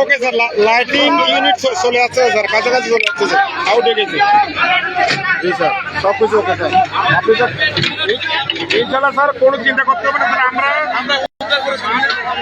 Okay sir lighting unit চলে যাচ্ছে sir, কাছাকাছি চলে যাচ্ছে স্যার আউটে গেছে। জি, স্যার সব কিছু ওকে, স্যার। আপনি স্যার ইনশাল্লাহ স্যার কোনো চিন্তা করতে হবে না, স্যার, আমরা আমরা উদ্ধার করে ওটা গতবার করি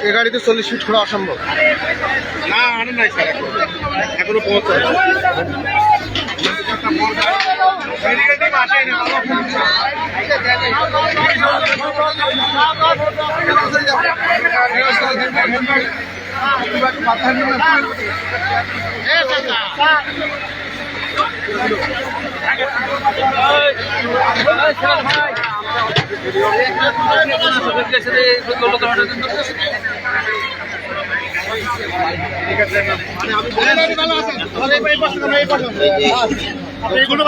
এ গাড়িতে চল্লিশ ফিট করা অসম্ভব। না আনে নাই স্যার এখনও। পৌঁছায়।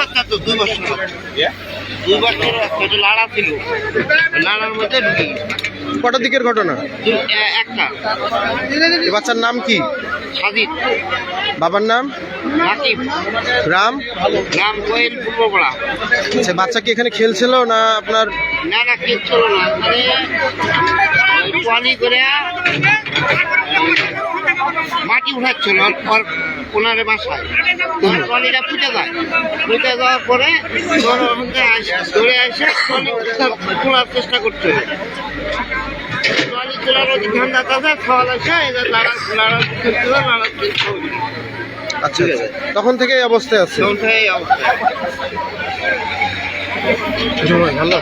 বাচ্চা তো দুই বছর দুই বছর লাড়া ছিল। লাড়ার মধ্যে ঢুকে কটা দিকের ঘটনা? একটা। বাচ্চার নাম কি? সাজিদ। বাবার নাম? রাকিব। রাম? নাম কোয়েল পূর্বপাড়া আচ্ছা বাচ্চা কি এখানে খেলছিল না আপনার? না না কেউ ছিল না মানে পানি করে মাটি উঠাচ্ছিল ওর ওনারে বাসায়। ট্রলিটা ফুটে যায়। ফুটে যাওয়ার পরে আস- দৌড়ে এসে ট্রলি তোলার চেষ্টা করছিল। আচ্ছা আচ্ছা। তখন থেকে এই অবস্থায় আছে? ভালো।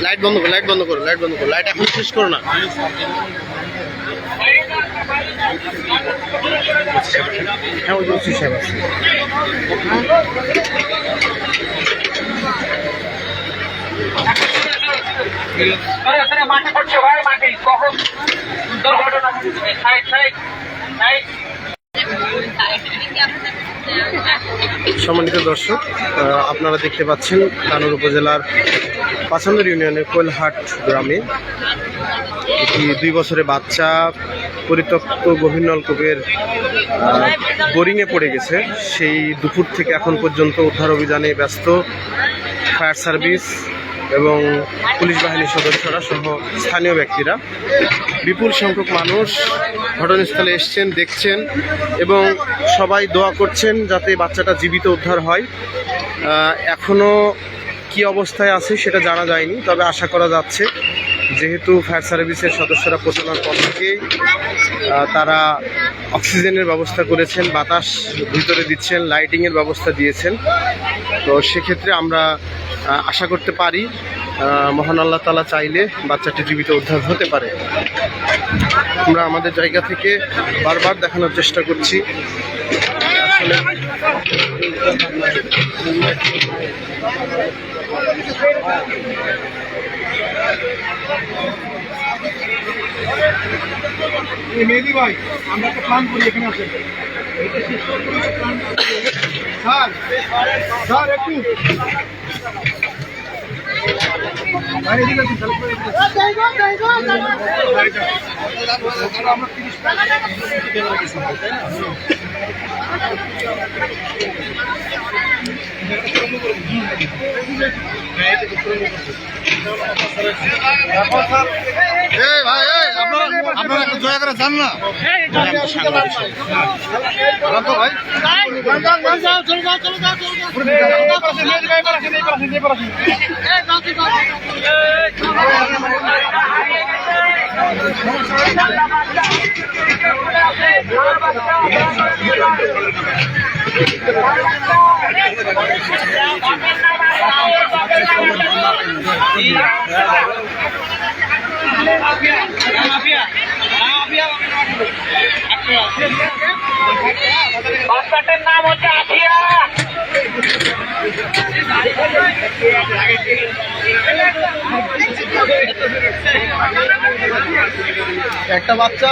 লাইট বন্ধ করো লাইট বন্ধ করো লাইট বন্ধ করো। লাইট এখন শেষ করো না। হ্যাঁ ওই সাহেব আছে। সম্মানিত দর্শক আপনারা দেখতে পাচ্ছেন কানুর উপজেলার পাছন্দর ইউনিয়নের কোয়েলহাট গ্রামে একটি দুই বছরের বাচ্চা পরিত্যক্ত গভীর নলকূপের বোরিংয়ে পড়ে গেছে। সেই দুপুর থেকে এখন পর্যন্ত উদ্ধার অভিযানে ব্যস্ত ফায়ার সার্ভিস এবং পুলিশ বাহিনীর সদস্যরা সহ স্থানীয় ব্যক্তিরা। বিপুল সংখ্যক মানুষ ঘটনাস্থলে এসছেন দেখছেন এবং সবাই দোয়া করছেন যাতে বাচ্চাটা জীবিত উদ্ধার হয়। আহ, এখনও কি অবস্থায় আছে সেটা জানা যায়নি তবে আশা করা যাচ্ছে যেহেতু ফায়ার সার্ভিসের সদস্যরা পৌঁছানোর পর থেকেই তারা অক্সিজেনের ব্যবস্থা করেছেন বাতাস ভিতরে দিচ্ছেন লাইটিংয়ের ব্যবস্থা দিয়েছেন। তো সেক্ষেত্রে আমরা আশা করতে পারি মহান আল্লাহ তালা চাইলে বাচ্চাটি জীবিত উদ্ধার হতে পারে। আমরা আমাদের জায়গা থেকে বারবার দেখানোর চেষ্টা করছি। আসলে ভাই, আমরা তো প্ল্যান করি, এখানে আসেন। স্যার স্যার একটু। আপনারা একটু দয়া করে যান না ভাই বাচ্চাটার নাম হচ্ছে আফিয়া একটা বাচ্চা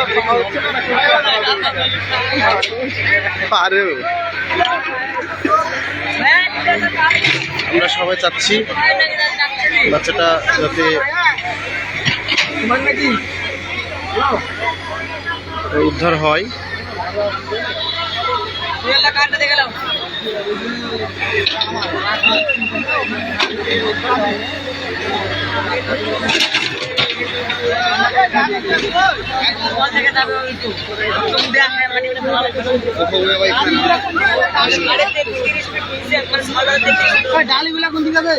আমরা সবাই চাচ্ছি বাচ্চাটা যাতে উদ্ধার হয়। গেলাম ডালিগুলা কোন দিকে যাবে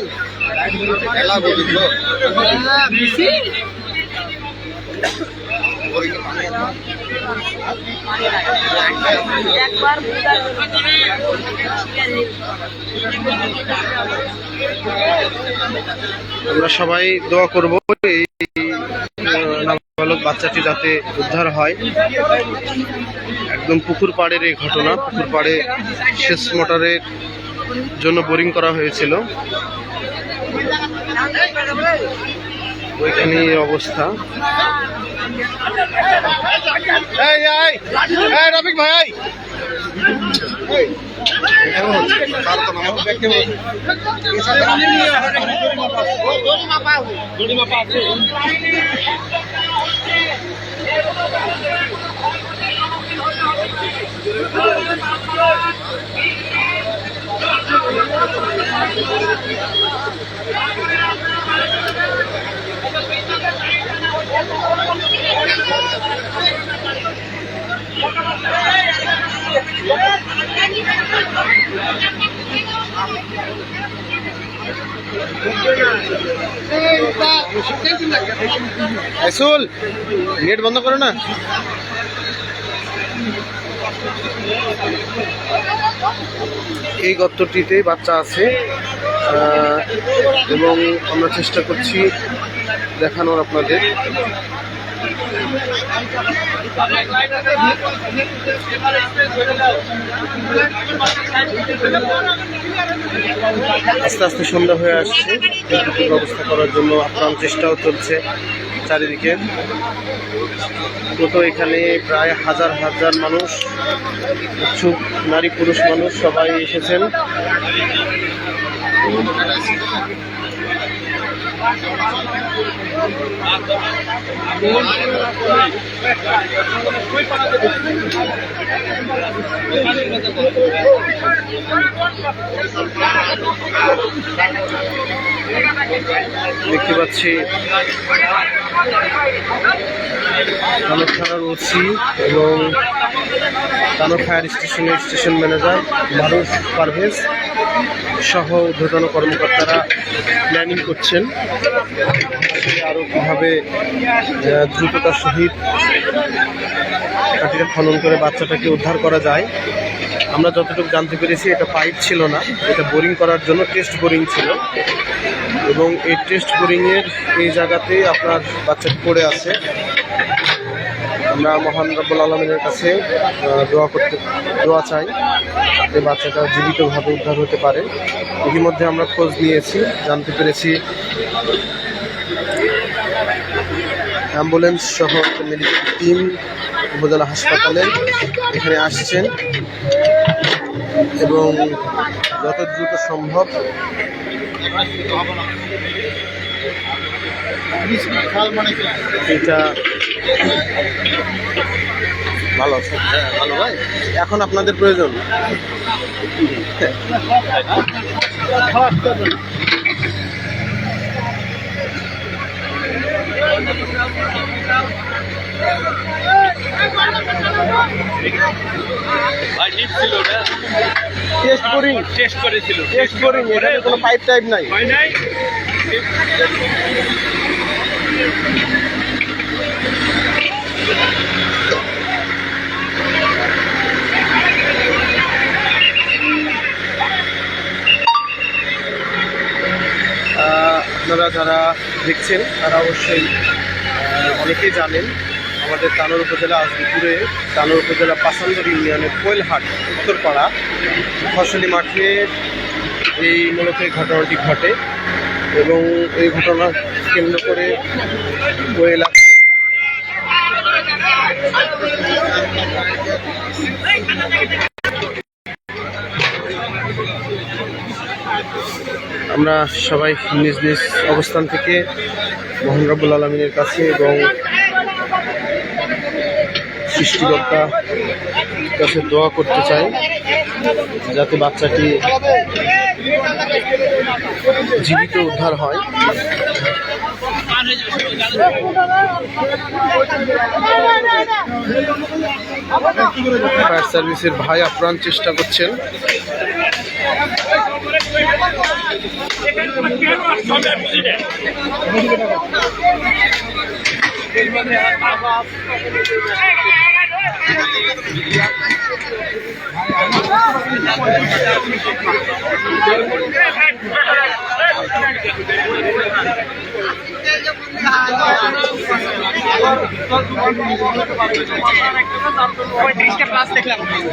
আমরা সবাই দোয়া করব এই নাবালক বাচ্চাটি যাতে উদ্ধার হয়। একদম পুকুর পাড়ের এই ঘটনা, পুকুর পাড়ে সেচ মোটরের জন্য বোরিং করা হয়েছিল। ওইখানে এই অবস্থা রফিক ভাই। আইসুল নেট বন্ধ করো না। এই গর্তটিতে বাচ্চা আছে এবং আমরা চেষ্টা করছি দেখানোর আপনাদের। আস্তে আস্তে সন্ধ্যা হয়ে আসছে। বিদ্যুতের ব্যবস্থা করার জন্য আপ্রাণ চেষ্টাও চলছে চারিদিকে। তো এখানে প্রায় হাজার হাজার মানুষ, উৎসুক নারী পুরুষ মানুষ সবাই এসেছেন। দেখতে পাচ্ছি। কানক থানার ওসি এবং কানক ফায়ার স্টেশনের স্টেশন ম্যানেজার মারুফ পারভেজ সহ ঊর্ধ্বতন কর্মকর্তারা প্ল্যানিং করছেন। আরও কীভাবে দ্রুততার সহিত কাঠিটা খনন করে বাচ্চাটাকে উদ্ধার করা যায়। আমরা যতটুকু জানতে পেরেছি, এটা পাইপ ছিল না। এটা বোরিং করার জন্য টেস্ট বোরিং ছিল। এবং এই টেস্ট বোরিংয়ের এই জায়গাতেই আপনার বাচ্চাটি পড়ে আছে। আমরা মহান রব্বুল আলমিনের কাছে দোয়া করতে, দোয়া চাই যে বাচ্চাটা জীবিতভাবে উদ্ধার হতে পারে। ইতিমধ্যে আমরা খোঁজ নিয়েছি, জানতে পেরেছি অ্যাম্বুলেন্স সহ মেডিকেল টিম উপজেলা হাসপাতালে এখানে আসছেন এবং যত দ্রুত সম্ভব এটা ভালো আছে ভালো ভাই। এখন আপনাদের প্রয়োজন। টেস্ট বোরিং টেস্ট করেছিল টেস্ট বোরিং এখানে কোনো পাইপ টাইপ নাই। হয় নাই? আপনারা যারা দেখছেন, তারা অবশ্যই অনেকেই জানেন, আমাদের তানোর উপজেলা আজ দুপুরে তানোর উপজেলা পাসান্দর ইউনিয়নের কোয়েলহাট, উত্তরপাড়া, ফসলি মাঠে এই মূলত এই ঘটনাটি ঘটে এবং এই ঘটনা কেন্দ্র করে কোয়েলা আমরা সবাই নিজ নিজ অবস্থান থেকে মোহন রব্বুল আলমিনের কাছে এবং সৃষ্টিকর্তা কাছে দোয়া করতে চাই, যাতে বাচ্চাটি জীবিত উদ্ধার হয়। ফায়ার সার্ভিসের ভাই আপ্রাণ চেষ্টা করছেন।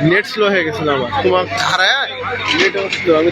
নেট স্লো হয়ে গেছিল আমার তোমার হারায় নেট স্লো আমি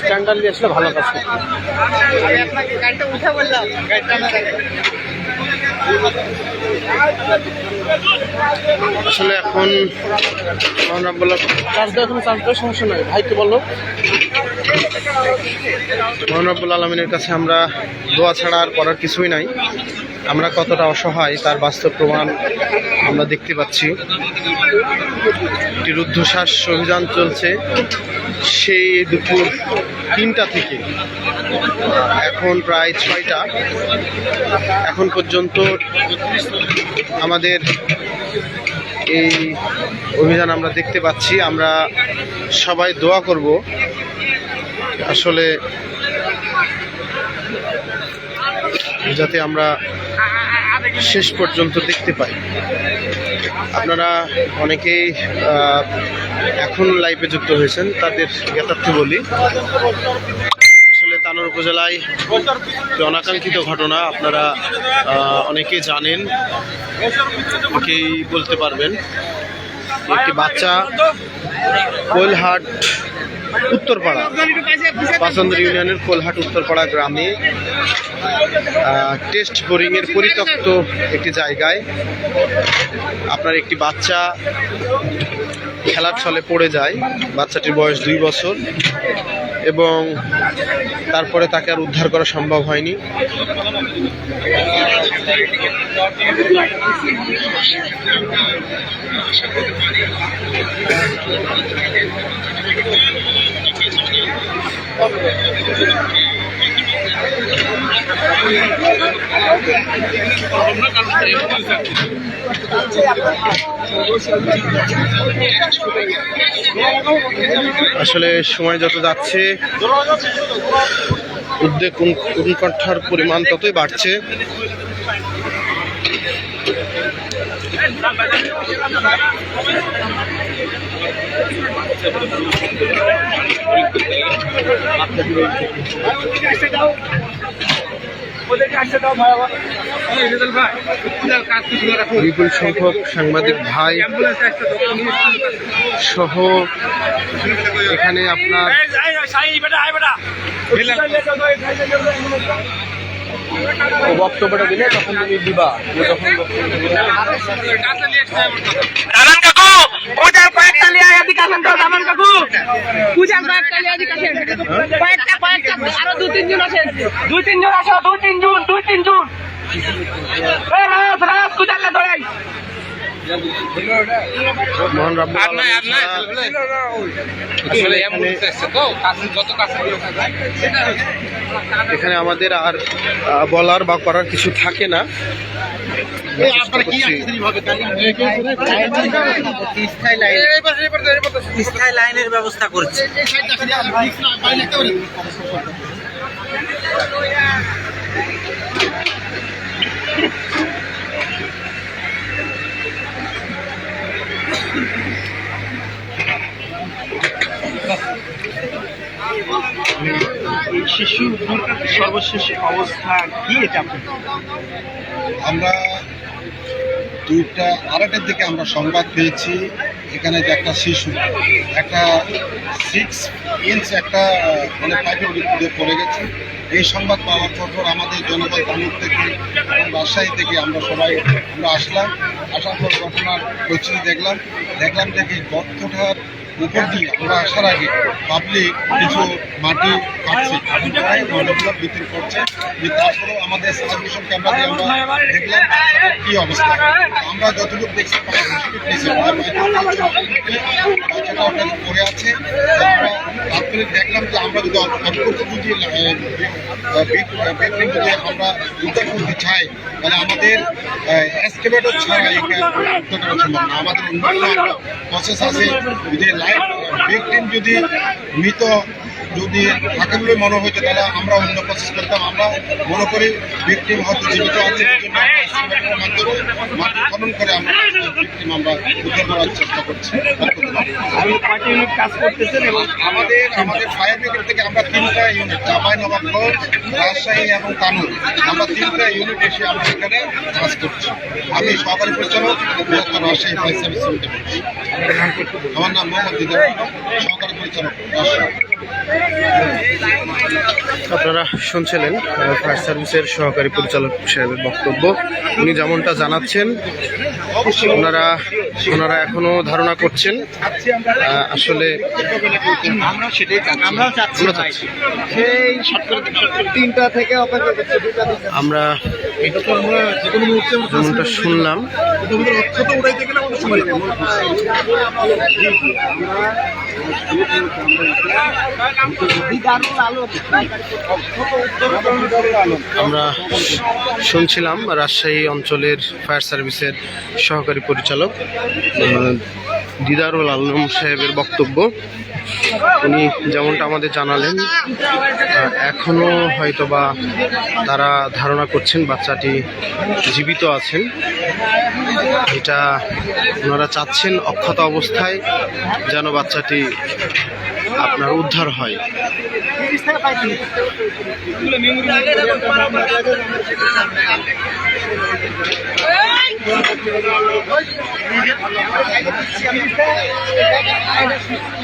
স্ট্যান্ডার্ড নিয়ে আসলে ভালো কাজ আসলে এখন বললাম। চার্জ দেওয়া এখন চার্জ দেওয়ার সমস্যা নাই। ভাইকে বলল মহানবুল আলমিনের কাছে আমরা দোয়া ছাড়া আর করার কিছুই নাই। আমরা কতটা অসহায় তার বাস্তব প্রমাণ আমরা দেখতে পাচ্ছি। একটি রুদ্ধশ্বাস অভিযান চলছে। সেই দুপুর তিনটা থেকে। এখন প্রায় ছয়টা। এখন পর্যন্ত আমাদের এই অভিযান আমরা দেখতে পাচ্ছি। আমরা সবাই দোয়া করব। আসলে যাতে আমরা শেষ পর্যন্ত দেখতে পাই। আপনারা অনেকেই এখন লাইভে যুক্ত হয়েছেন তাদের জ্ঞাতার্থে বলি। আসলে তানোর উপজেলায় অনাকাঙ্ক্ষিত ঘটনা আপনারা আহ, অনেকেই জানেন অনেকেই বলতে পারবেন। একটি বাচ্চা কোলহাট উত্তরপাড়া। পাসন্দর ইউনিয়নের কোলহাট উত্তরপাড়া গ্রামে টেস্ট বোরিংয়ের পরিত্যক্ত একটি জায়গায় আপনার একটি বাচ্চা খেলার ছলে পড়ে যায়। বাচ্চাটির বয়স দুই বছর এবং তারপরে তাকে আর উদ্ধার করা সম্ভব হয়নি। আসলে সময় যত যাচ্ছে উদ্বেগ উৎকণ্ঠার পরিমাণ ততই বাড়ছে। বিপুল সংখ্যক সাংবাদিক ভাই সহ এখানে আপনার বক্তব্যটা দিলে তখন তুমি দিবা। ও যখন বক্তব্য পূজার কয়েকটা লিয়া এদিকে আসেন তো জামান কাকু। পূজার কয়েকটা লিয়া এদিকে আসেন। কয়েকটা কয়েকটা আরও দু তিনজন আছেন দুই তিনজন আসো দুই তিনজন দুই তিনজন। রাজ রাজ না দৌড়াই মহান এখানে এখানে আমাদের আর বলার বা করার কিছু থাকে না লাইনের ব্যবস্থা করছে শিশুর সর্বশেষ অবস্থা কি এটা আমরা দুইটা আড়াইটার দিকে আমরা সংবাদ পেয়েছি। এখানে যে একটা শিশু, একটা সিক্স ইঞ্চ একটা মানে পাইপের ভিতরে পড়ে গেছে। এই সংবাদ পাওয়ার পর আমাদের জনগণ তালুক থেকে রাজশাহী থেকে আমরা সবাই, আমরা আসলাম। আসার পর ঘটনার পরিস্থিতি দেখলাম। দেখলাম কি গর্তটার উপর দিয়ে আমরা আসার আগে পাবলিক কিছু মাটি কাটছে বিক্রি করছে। তারপরেও আমাদের সার্ভিশন ক্যামেরা আমরা দেখলাম কি অবস্থা। আমরা যতটুকু দেখছি পড়ে আছে। তারপরে দেখলাম যে আমরা যদি অন্তত যদি যদি আমরা উদ্ধার করতে চাই, তাহলে আমাদের সম্ভব না। আমাদের অন্যান্য প্রসেস আছে, যে ভিকটিম যদি মৃত যদি থাকে বলে মনে হইতো তাহলে আমরা অন্য প্রসেস করতাম আমরা মনে করি ভিকটিম হয়তো জীবিত আছে খনন করে আমরা ভিকটিম আমরা উদ্ধার করার চেষ্টা করছি। কাজ করতেছেন এবং আমাদের আমাদের ফায়ার ব্রিগেড থেকে আমরা তিনটা ইউনিট চাপাই নবাবগঞ্জ রাজশাহী এবং আমরা তিনটা ইউনিট এসে আমরা এখানে কাজ করছি। আমি সহকারী পরিচালক রাজশাহী ফায়ার সার্ভিস লিমিটেড আমার নাম মোহাম্মদ দিদার সহকারী পরিচালক রাজশাহী। আপনারা শুনছিলেন ফায়ার সার্ভিসের সহকারী পরিচালক সাহেবের বক্তব্য। উনি যেমনটা জানাচ্ছেন ওনারা ওনারা এখনও ধারণা করছেন আসলে আমরা সেটাই আমরাও চাচ্ছি আমরা ভাই। চাচ্ছি। সেই তিনটা থেকে আমরা যেমনটা শুনলাম। উঠাইতে আমরা শুনছিলাম রাজশাহী অঞ্চলের ফায়ার সার্ভিসের সহকারী পরিচালক দিদারুল আলম সাহেবের বক্তব্য। উনি যেমনটা আমাদের জানালেন আহ, হয়তো বা তারা ধারণা করছেন বাচ্চাটি জীবিত আছেন। এটা ওনারা চাচ্ছেন অক্ষত অবস্থায় যেন বাচ্চাটি আপনার উদ্ধার হয়।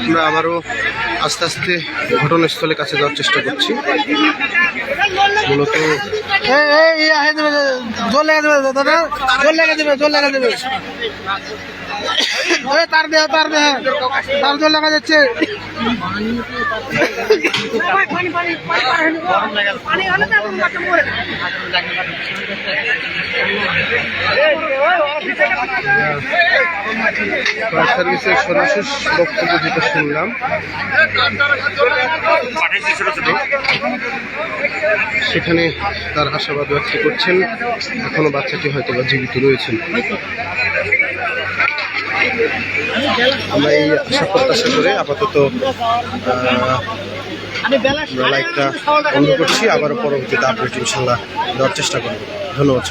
আমরা আবারও আস্তে আস্তে ঘটনাস্থলের কাছে যাওয়ার চেষ্টা করছি। মূলত জল লেগে দেবে দাদা, জল লেগে দেবে জল লেগে দেবে তার দেহ তার দেহ। তার জল লাগা যাচ্ছে। সেখানে তার আশাবাদ ব্যক্ত করছেন। এখনও বাচ্চাটি হয়তো বা জীবিত রয়েছেন। আমরা এই আশা প্রত্যাশা করে আপাতত আমরা লাইভটা বন্ধ করছি, আবারও পরবর্তীতে আপডেট ইনশাল্লাহ দেওয়ার চেষ্টা করব। ধন্যবাদ